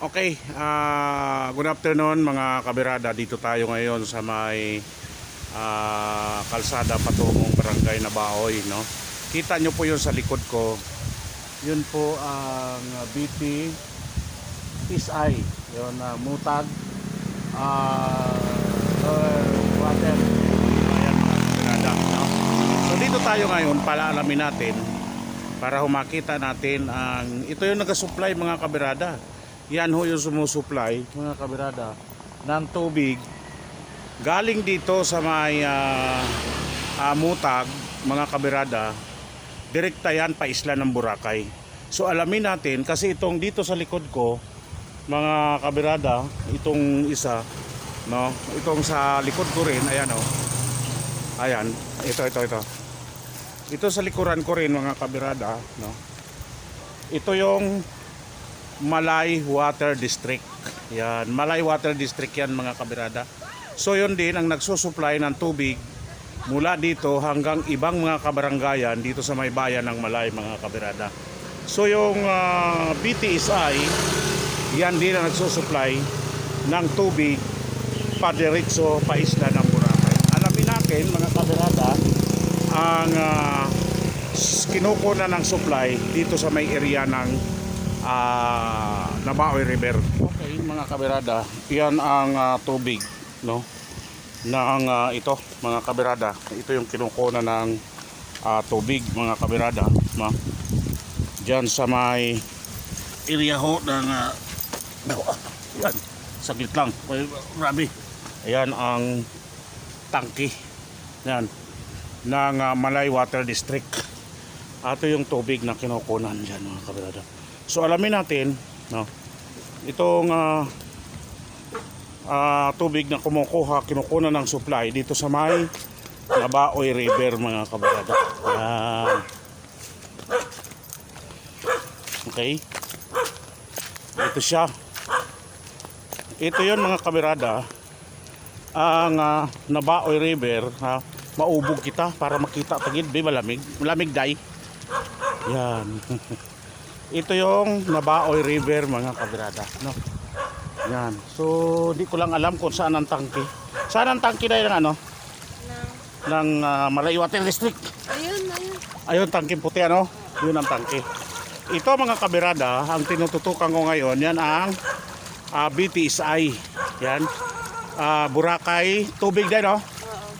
Okay, ah, good afternoon mga kabirada. Dito tayo ngayon sa may ah, kalsada patungong barangay na Baoy. No? Kita nyo po yun sa likod ko. Yun po ang BT PSI. Yun, ah, mutag. ah, uh, water. Ayan kabirada. No? So dito tayo ngayon para alamin natin para humakita natin ang ito yung nagasupply mga kabirada yan ho yung sumusupply mga kabirada ng tubig galing dito sa may ah, ah, mutag mga kabirada direkta yan pa isla ng Boracay. So alamin natin kasi itong dito sa likod ko mga kabirada itong isa no? Itong sa likod ko rin ayan oh. Ayan ito ito ito. Ito sa likuran ko rin mga kabirada no? Ito yung Malay Water District. Yan Malay Water District yan mga kabirada. So yun din ang nagsusupply ng tubig mula dito hanggang ibang mga kabaranggayan dito sa may bayan ng Malay mga kabirada. So yung ah, BTSI yan din ang nagsusupply ng tubig padiretso pa isla ng Boracay. Alamin natin mga kabirada ang uh, kinukuna ng supply dito sa may area ng ah, Nabaoy River. Okay, mga kabirada, yan ang ah, tubig, no? ng ah, ito, mga kabirada. Ito yung kinukuna ng ah, tubig, mga kabirada, no? Diyan sa may area ho ng ah, yan, saglit lang. Grabe. Ayan ang tangki. Yan ng ah, Malay Water District. Ito yung tubig na kinukunan dyan mga kabrada. So alamin natin, no, itong ah, ah, tubig na kumukuha, kinukunan ng supply dito sa may Nabaoy River mga kabrada. Yan. Okay. Ito siya. Ito yon mga kabrada. Ang ah, Nabaoy River, ha, maubog kita para makita tagid be malamig malamig day yan ito yung Nabaoy River mga kabirada no? Yan. So di ko lang alam kung saan ang tangke. Saan ang tangke na ng ano? Ng uh, Malay Water District. Ayun, ayun. ayun tangke puti ano? Yun ang tangke. Ito mga kabirada ang tinututukan ko ngayon yan ang uh, BTSI yan. Ah, Boracay tubig din no?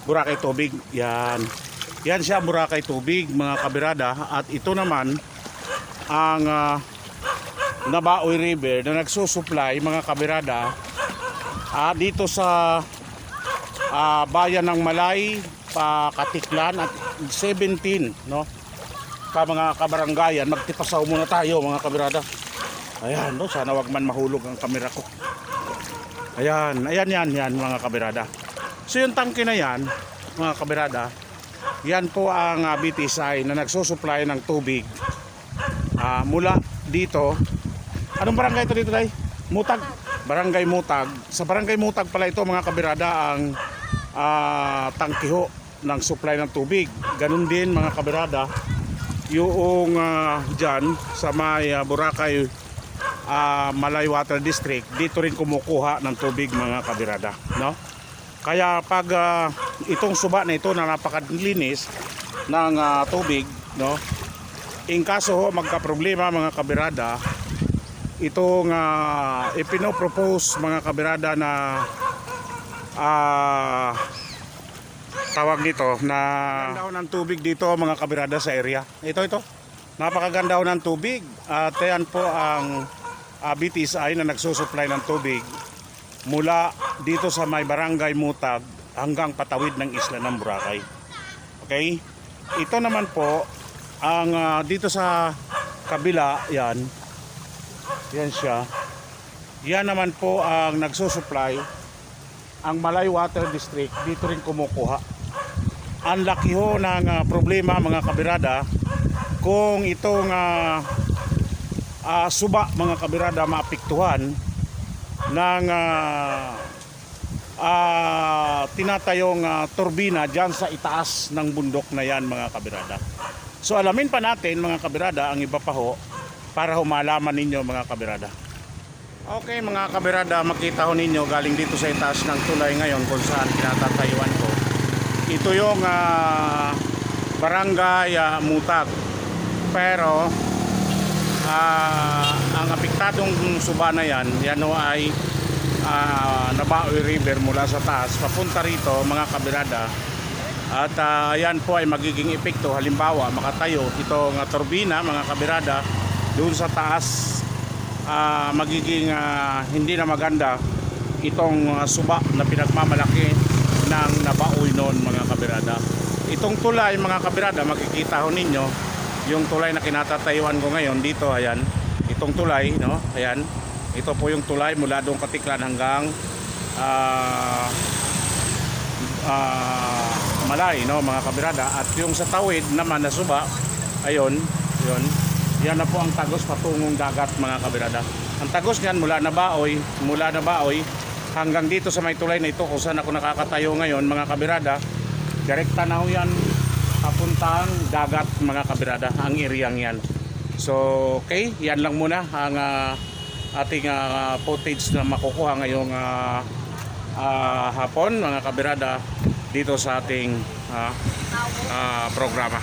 Boracay tubig. Yan. Yan siya Boracay tubig mga kabirada at ito naman ang ah, Nabaoy River na nagsusupply mga kabirada ah, dito sa ah, bayan ng Malay, pa Katiklan at 17 no. Ka mga kabaranggayan, magtipasaw muna tayo mga kabirada. Ayan, no, sana wag man mahulog ang kamera ko. Ayan, ayan yan yan mga kabirada. So yung tangke na yan, mga kabirada, yan po ang uh, BTSI na nagsusupply ng tubig ah, mula dito. Anong barangay ito dito, Day? Mutag. Barangay Mutag. Sa Barangay Mutag pala ito, mga kabirada, ang ah, tangkiho ng supply ng tubig. Ganun din, mga kabirada, yung uh, dyan sa may ah, Boracay ah, Malay Water District, dito rin kumukuha ng tubig, mga kabirada. No? Kaya pag ah, itong suba na ito na napakalinis ng ah, tubig, no? In kaso ho magka-problema mga kabirada, itong uh, ipino-propose mga kabirada na ah tawag dito na ganda ng tubig dito mga kabirada sa area. Ito ito. Napakaganda ho ng tubig at yan po ang ah, BTSI na nagsusupply ng tubig mula dito sa may barangay Mutag hanggang patawid ng isla ng Boracay. Okay? Ito naman po ang ah, dito sa kabila yan. Yan siya. Yan naman po ang nagsusupply ang Malay Water District dito rin kumukuha. Ang laki ho ng ah, problema mga kabirada kung itong ah, ah, suba mga kabirada maapektuhan ng ah, ah, tinatayong ah, turbina dyan sa itaas ng bundok na yan mga kabirada. So alamin pa natin mga kabirada ang iba pa ho para humalaman ninyo mga kabirada. Okay mga kabirada, makita ho ninyo galing dito sa itaas ng tulay ngayon kung saan kinatatayuan ko. Ito yung ah, barangay ah, Mutag. Pero ah, ang apektadong suba na yan, yan ho ay ah, Nabaoy River mula sa taas papunta rito mga kabirada. At ah, yan po ay magiging epekto. Halimbawa makatayo itong ah, turbina mga kabirada doon sa taas ah, magiging ah, hindi na maganda itong ah, suba na pinagmamalaki ng nabaoy noon mga kabirada. Itong tulay mga kabirada makikita ho ninyo yung tulay na kinatatayuan ko ngayon dito ayan. Itong tulay no? Ayan. Ito po yung tulay mula doong katiklan hanggang ah ah, malay no mga kabirada. At yung sa tawid naman na suba ayun yun yan na po ang tagos patungong dagat mga kabirada. Ang tagos niyan mula na baoy mula na baoy hanggang dito sa may tulay na ito kung saan ako nakakatayo ngayon mga kabirada. Direkta na ho yan papuntang dagat mga kabirada. Ang eriyang yan. So okay yan lang muna ang ah, ating ah, footage na makukuha ngayong ah, ah, hapon mga kabirada dito sa ating ah, ah, programa